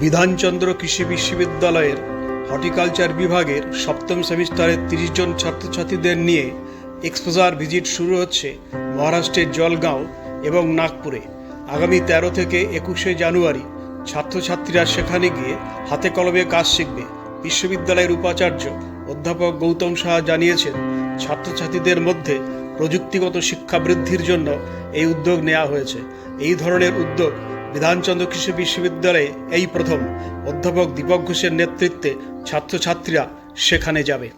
বিধানচন্দ্র কৃষি বিশ্ববিদ্যালয়ের হর্টিকালচার বিভাগের সপ্তম সেমিস্টারের তিরিশ জন ছাত্রছাত্রীদের নিয়ে এক্সপোজার ভিজিট শুরু হচ্ছে মহারাষ্ট্রের জলগাঁও এবং নাগপুরে। আগামী তেরো থেকে একুশে জানুয়ারি ছাত্রছাত্রীরা সেখানে গিয়ে হাতে কলমে কাজ শিখবে। বিশ্ববিদ্যালয়ের উপাচার্য অধ্যাপক গৌতম সাহা জানিয়েছেন, ছাত্রছাত্রীদের মধ্যে প্রযুক্তিগত শিক্ষা বৃদ্ধির জন্য এই উদ্যোগ নেওয়া হয়েছে। এই ধরনের উদ্যোগ বিধানচন্দ্র কৃষি বিশ্ববিদ্যালয়ে এই প্রথম অধ্যাপক দীপক ঘোষের নেতৃত্বে ছাত্রছাত্রীরা সেখানে যাবে।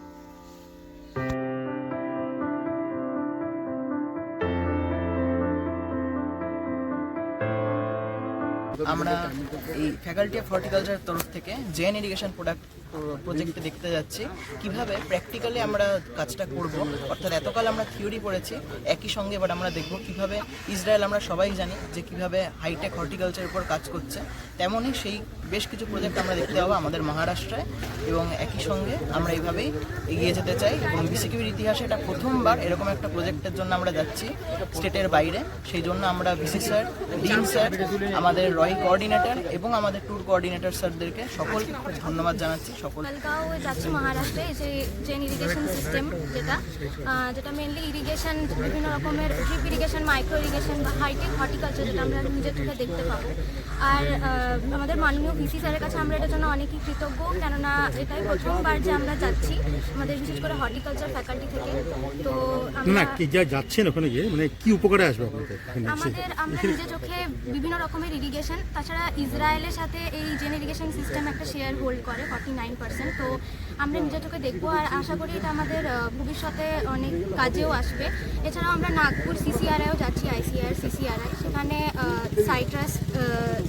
আমরা এই ফ্যাকাল্টি অফ হর্টিকালচারের তরফ থেকে জেন ইরিগেশন প্রোডাক্ট প্রজেক্টে দেখতে যাচ্ছি। কীভাবে প্র্যাকটিক্যালি আমরা কাজটা করব? অর্থাৎ এতকাল আমরা থিওরি পড়েছি, একই সঙ্গে এবার আমরা দেখব কীভাবে ইসরায়েল আমরা সবাই জানি যে কীভাবে হাইটেক হর্টিকালচারের উপর কাজ করছে। তেমনই সেই বেশ কিছু প্রজেক্ট আমরা দেখতে পাবো আমাদের মহারাষ্ট্রায় এবং একই সঙ্গে আমরা এইভাবেই এগিয়ে যেতে চাই এবং বিসিকিবির ইতিহাসে এটা প্রথমবার এরকম একটা প্রজেক্টের জন্য আমরা যাচ্ছি স্টেটের বাইরে। সেই জন্য আমরা ভিসি স্যার ডিন স্যার আমাদের রয় কোঅর্ডিনেটর এবং আমাদের ট্যুর কোঅর্ডিনেটর স্যারদেরকে সকলকে খুব ধন্যবাদ জানাচ্ছি। সকল যাচ্ছি মহারাষ্ট্রে যে ইরিগেশন সিস্টেম যেটা যেটা মেনলি ইরিগেশন বিভিন্ন রকমের ড্রিপ ইরিগেশন মাইক্রো ইরিগেশন বা হাইটেক হর্টিকালচার যেটা আমরা নিজের চোখে দেখতে পাবো। আর আমাদের মাননীয় ভিসি স্যারের কাছে আমরা এটার জন্য অনেকই কৃতজ্ঞ কেননা এটাই প্রথমবার যে আমরা যাচ্ছি আমাদের বিশেষ করে হর্টিকালচার ফ্যাকাল্টি থেকে। তো না কি যা যাচ্ছেন ওখানে গিয়ে মানে কি উপকারে আসবে আপনাদের আমাদের আমরা নিজের চোখে বিভিন্ন রকমের ইরিগেশন তাছাড়া ইসরায়েলের সাথে এই জেন ইরিগেশন সিস্টেম একটা শেয়ার হোল্ড করে ফর্টি নাইন পার্সেন্ট তো আমরা নিজের চোখে দেখব আর আশা করি এটা আমাদের ভবিষ্যতে অনেক কাজেও আসবে। এছাড়াও আমরা নাগপুর সিসিআরআইও যাচ্ছি, আইসিআর, সিসিআরআই। সেখানে সাইট্রাস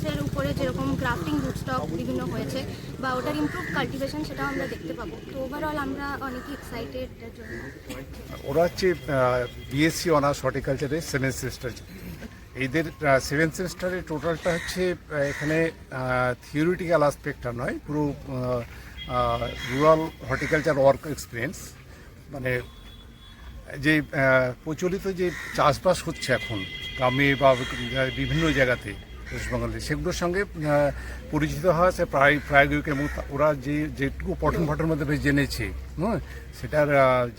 এর উপরে যেরকম গ্রাফটিং রুটস্টক বিভিন্ন হয়েছে বা ওটার ইমপ্রুভ কাল্টিভেশন সেটাও আমরা দেখতে পাবো। তো ওভারঅল আমরা অনেকই এক্সাইটেড ওরা হচ্ছে বিএসসি অনার্স হর্টিকালচারের সেভেন সেমিস্টার এদের সেভেন সেমিস্টারের টোটালটা হচ্ছে এখানে থিওরিটিক্যাল আসপেক্টটা নয়, পুরো রুরাল হর্টিকালচার ওয়ার্ক এক্সপিরিয়েন্স মানে যে প্রচলিত যে চাষবাস হচ্ছে এখন, গ্রামে বা বিভিন্ন জায়গাতে পশ্চিমবঙ্গে সেগুলোর সঙ্গে পরিচিত হওয়া সে প্রায় প্রায়োগিক এবং ওরা যে, যেটুকু পঠন পাঠনের মধ্যে জেনেছে হ্যাঁ সেটার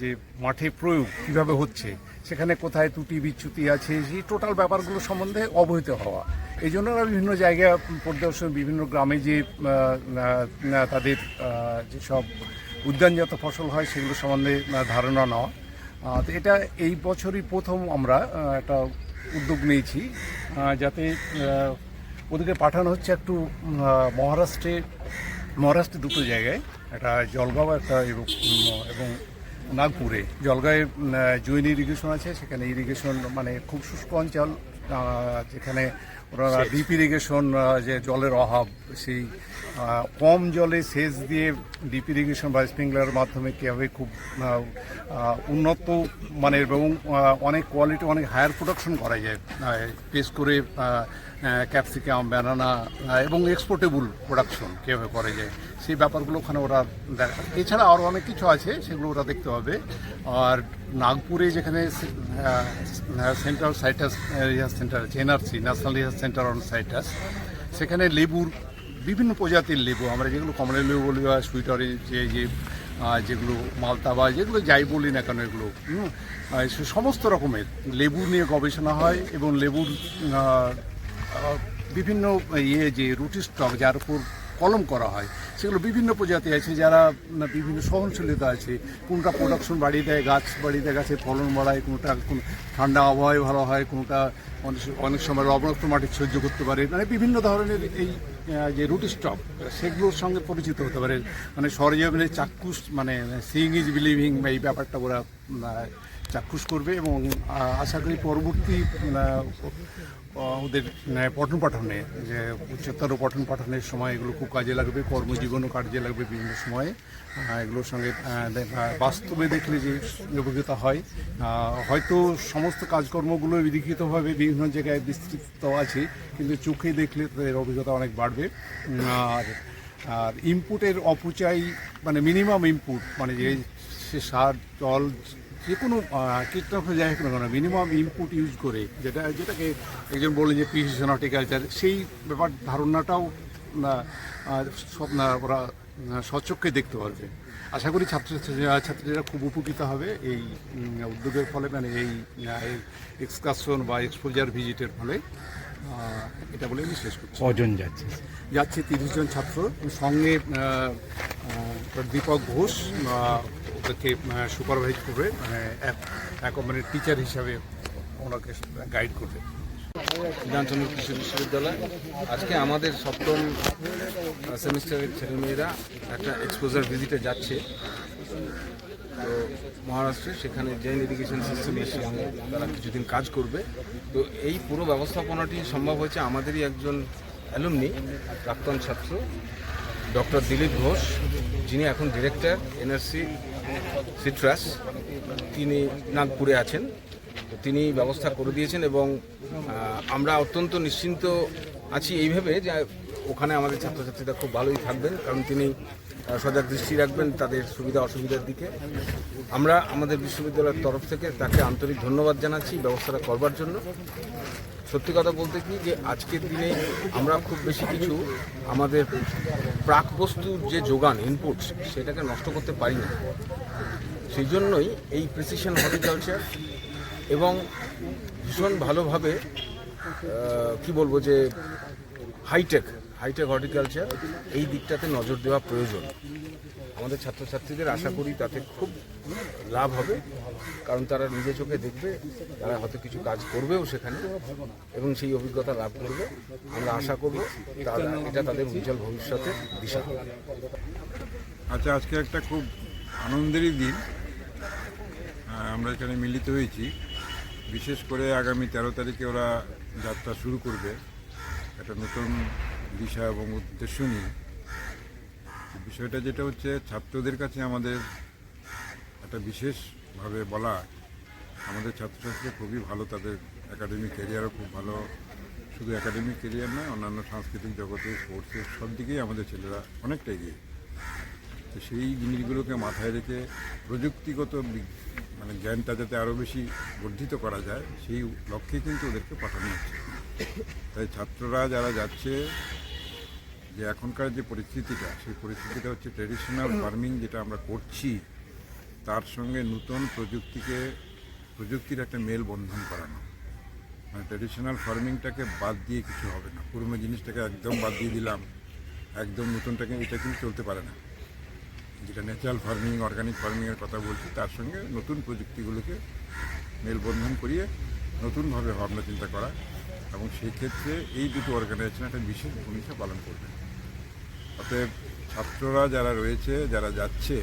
যে মাঠে প্রয়োগ কীভাবে হচ্ছে, সেখানে কোথায় ত্রুটি বিচ্যুতি আছে সেই টোটাল ব্যাপারগুলো সম্বন্ধে অবহিত হওয়া। এই জন্য ওরা বিভিন্ন জায়গা পরিদর্শন, বিভিন্ন গ্রামে যে তাদের যেসব উদ্যানজাত ফসল হয় সেগুলো সম্বন্ধে ধারণা নেওয়া। তো এটা এই বছরই প্রথম আমরা একটা উদ্যোগ নিয়েছি যাতে ওদেরকে পাঠানো হচ্ছে একটু মহারাষ্ট্রে মহারাষ্ট্রে দুটো জায়গায়, একটা জলগাঁও, একটা এবং নাগপুরে। জলগাঁয়ে জৈন ইরিগেশন আছে, সেখানে ইরিগেশন মানে খুব শুষ্ক অঞ্চল। যেখানে ওরা ডিপ ইরিগেশন যে জলের অভাব সেই কম জলে সেচ দিয়ে ডিপ ইরিগেশন বা স্প্রিংলারের মাধ্যমে কীভাবে খুব উন্নত মানের এবং অনেক কোয়ালিটি অনেক হায়ার প্রোডাকশন করা যায়। পেস করে ক্যাপসিকাম ব্যানানা এবং এক্সপোর্টেবল প্রোডাকশন কীভাবে করা যায় সেই ব্যাপারগুলো ওখানে ওরা দেখা এছাড়া আরও অনেক কিছু আছে সেগুলো ওরা দেখতে হবে আর নাগপুরে যেখানে সেন্ট্রাল সাইটাস সেন্টার আছে NRC national research centre on citrus সেখানে লেবুর বিভিন্ন প্রজাতির লেবু, আমরা যেগুলো কমলা লেবু বলি বা সুইট অরেঞ্জ যে যে যেগুলো মালতা বা যেগুলো যাই বলি না কেন এগুলো সমস্ত রকমের লেবু নিয়ে গবেষণা হয় এবং লেবুর বিভিন্ন ইয়ে যে রুটি স্টক, যার উপর কলম করা হয়। সেগুলো বিভিন্ন প্রজাতি আছে, যারা বিভিন্ন সহনশীলতা আছে। কোনটা প্রোডাকশন বাড়িয়ে দেয়, গাছ বাড়িয়ে দেয়, গাছের ফলন বাড়ায়, কোনটা কোন ঠান্ডা আবহাওয়ায় ভালো হয়, কোনটা অনেক সময় লবণাক্ত মাটি সহ্য করতে পারে। মানে বিভিন্ন ধরনের এই যে রুটি স্টক সেগুলোর সঙ্গে পরিচিত হতে পারে। মানে সরজমিনে চাক্ষুষ মানে সিইং ইজ বিলিভিং এই ব্যাপারটা ওরা চাক্ষুষ করবে এবং আশা করি পরবর্তী ওদের পঠন পাঠনে, যে উচ্চতর পঠন পাঠনের সময় এগুলো খুব কাজে লাগবে, কর্মজীবনও কাজে লাগবে বিভিন্ন সময়ে এগুলোর সঙ্গে বাস্তবে দেখলে যে অভিজ্ঞতা হয় হয়তো সমস্ত কাজকর্মগুলো বিলিখিতভাবে বিভিন্ন জায়গায় বিস্তৃত আছে, কিন্তু চোখে দেখলে তাদের অভিজ্ঞতা অনেক বাড়বে আর আর ইনপুটের অপচয় মানে মিনিমাম ইনপুট মানে যে সে সার, জল যে কোনো কীটনাশক যাই হোক না কেন মিনিমাম ইনপুট ইউজ করে, যেটা, যেটাকে একজন বললেন যে প্রিসিশন হর্টিকালচার সেই ব্যাপার ধারণাটাও সব না, ওরা স্বচক্ষে দেখতে পারবে। আশা করি ছাত্র ছাত্রীরা খুব উপকৃত হবে এই উদ্যোগের ফলে মানে এই এক্সকারশন বা এক্সপোজার ভিজিটের ফলে। এটা বলে আমি শেষ করছি। কজন যাচ্ছে। যাচ্ছে তিরিশ জন ছাত্র। সঙ্গে দীপক ঘোষ ওদেরকে সুপারভাইজ করবে মানে এক এক মানে টিচার হিসাবে ওনাকে গাইড করবে। বিধানচন্দ্র কৃষি বিশ্ববিদ্যালয়। আজকে আমাদের সপ্তম সেমিস্টারের ছেলেমেয়েরা একটা এক্সপোজার ভিজিটে যাচ্ছে। তো মহারাষ্ট্রে সেখানে জেন ইরিগেশন সিস্টেম এসে তারা কিছুদিন কাজ করবে। তো এই পুরো ব্যবস্থাপনাটি সম্ভব হয়েছে আমাদেরই একজন অ্যালুমনি প্রাক্তন ছাত্র, ডক্টর দিলীপ ঘোষ, যিনি এখন ডিরেক্টর এনআরসি সিট্রাস তিনি নাগপুরে আছেন। তো তিনি ব্যবস্থা করে দিয়েছেন এবং আমরা অত্যন্ত নিশ্চিন্ত আছি এইভাবে যে ওখানে আমাদের ছাত্রছাত্রীরা খুব ভালোই থাকবেন কারণ তিনি সজাগ দৃষ্টি রাখবেন তাদের সুবিধা অসুবিধার দিকে। আমরা আমাদের বিশ্ববিদ্যালয়ের তরফ থেকে তাকে আন্তরিক ধন্যবাদ জানাচ্ছি, ব্যবস্থাটা করবার জন্য। সত্যি কথা বলতে কি, যে আজকের দিনে আমরা খুব বেশি কিছু আমাদের প্রাক বস্তুর যে যোগান ইনপুটস সেটাকে নষ্ট করতে পারি না। সেই জন্যই এই প্রিসিশন হর্টিকালচার এবং ভীষণ ভালোভাবে কি বলব যে হাইটেক হাইটেক হর্টিকালচার এই দিকটাতে নজর দেওয়া প্রয়োজন। আমাদের ছাত্রছাত্রীদের আশা করি তাতে খুব লাভ হবে, কারণ তারা নিজে চোখে দেখবে, তারা হয়তো কিছু কাজ করবেও সেখানে, এবং সেই অভিজ্ঞতা লাভ করবে। আমরা আশা করব তারা, এটা তাদের উজ্জ্বল ভবিষ্যতে দিশা। আচ্ছা আজকে একটা খুব আনন্দেরই দিন। আমরা এখানে মিলিত হয়েছি। বিশেষ করে আগামী তেরো তারিখে ওরা যাত্রা শুরু করবে। একটা নতুন দিশা এবং উদ্দেশ্য নিয়ে। বিষয়টা যেটা হচ্ছে, ছাত্রদের কাছে আমাদের একটা বিশেষভাবে বলা, আমাদের ছাত্রছাত্রীরা খুবই ভালো, তাদের একাডেমিক ক্যারিয়ারও খুব ভালো। শুধু একাডেমিক ক্যারিয়ার নয়, অন্যান্য সাংস্কৃতিক জগতে স্পোর্টসে সব দিকেই আমাদের ছেলেরা অনেকটা এগিয়ে। তো সেই জিনিসগুলোকে মাথায় রেখে প্রযুক্তিগত মানে জ্ঞানটা যাতে আরও বেশি বর্ধিত করা যায়, সেই লক্ষ্যে কিন্তু ওদেরকে পাঠানো হচ্ছে। তাই ছাত্ররা যারা যাচ্ছে যে এখনকার যে পরিস্থিতিটা সেই পরিস্থিতিটা হচ্ছে ট্রেডিশনাল ফার্মিং যেটা আমরা করছি তার সঙ্গে নতুন প্রযুক্তিকে প্রযুক্তির একটা মেল বন্ধন করানো। মানে ট্রেডিশনাল ফার্মিংটাকে বাদ দিয়ে কিছু হবে না। পুরনো জিনিসটাকে একদম বাদ দিয়ে দিলাম একদম নতুনটাকে এটা কিন্তু চলতে পারে না। যেটা ন্যাচারাল ফার্মিং অর্গানিক ফার্মিংয়ের কথা বলছি তার সঙ্গে নতুন প্রযুক্তিগুলোকে মেলবন্ধন করিয়ে নতুনভাবে ভাবনা চিন্তা করা এবং সেই ক্ষেত্রে এই দুটো অর্গানাইজেশন একটা বিশেষ ভূমিকা পালন করবে। অতএব ছাত্ররা যারা রয়েছে, যারা যাচ্ছে,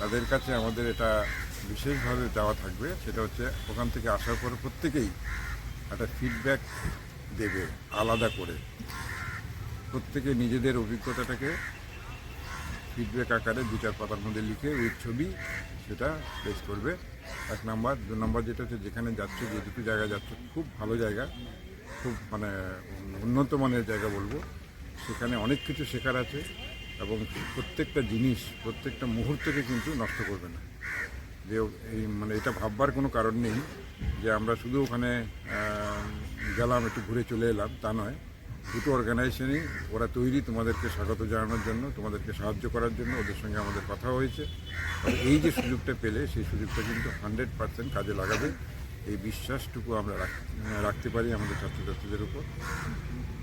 তাদের কাছে আমাদের এটা বিশেষভাবে দেওয়া থাকবে। সেটা হচ্ছে ওখান থেকে আসার পরে প্রত্যেকেই একটা ফিডব্যাক দেবে, আলাদা করে। প্রত্যেকে নিজেদের অভিজ্ঞতাটাকে ফিডব্যাক আকারে দু চার পাতার মধ্যে লিখে ওই ছবি সেটা প্লেস করবে। এক নাম্বার, দু নম্বর যেটা হচ্ছে যেখানে যাচ্ছে যে দুটো জায়গায় যাচ্ছে, খুব ভালো জায়গা, খুব মানে উন্নত মানের জায়গা বলব। সেখানে অনেক কিছু শেখার আছে এবং প্রত্যেকটা জিনিস, প্রত্যেকটা মুহূর্তকে কিন্তু নষ্ট করবে না। যে এই মানে এটা ভাববার কোনো কারণ নেই যে আমরা শুধু ওখানে গেলাম, একটু ঘুরে চলে এলাম, তা নয়। দুটো অর্গানাইজেশনই ওরা তৈরি তোমাদেরকে স্বাগত জানানোর জন্য, তোমাদেরকে সাহায্য করার জন্য, ওদের সঙ্গে আমাদের কথা হয়েছে। এই যে সুযোগটা পেলে, সেই সুযোগটা কিন্তু হান্ড্রেড পার্সেন্ট কাজে লাগাবে। এই বিশ্বাসটুকু আমরা রাখ- রাখতে পারি আমাদের ছাত্রছাত্রীদের উপর।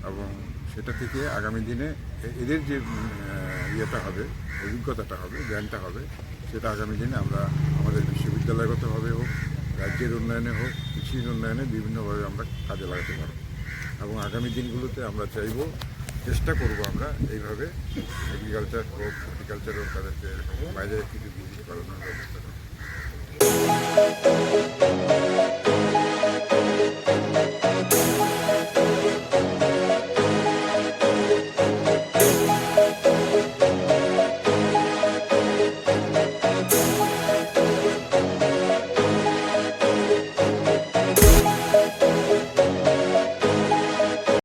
এবং সেটা থেকে আগামী দিনে এদের যে ইয়েটা হবে, অভিজ্ঞতাটা হবে, জ্ঞানটা হবে, সেটা আগামী দিনে আমরা আমাদের বিশ্ববিদ্যালয়গতভাবে হোক, রাজ্যের উন্নয়নে হোক, কৃষির উন্নয়নে বিভিন্নভাবে আমরা কাজে লাগাতে পারব। এবং আগামী দিনগুলোতে আমরা চাইব, চেষ্টা করব আমরা এইভাবে এগ্রিকালচার হোক হর্টিকালচার হোক, তাদেরকে বাইরে কিছু ভিজিট করানোর ব্যবস্থা করব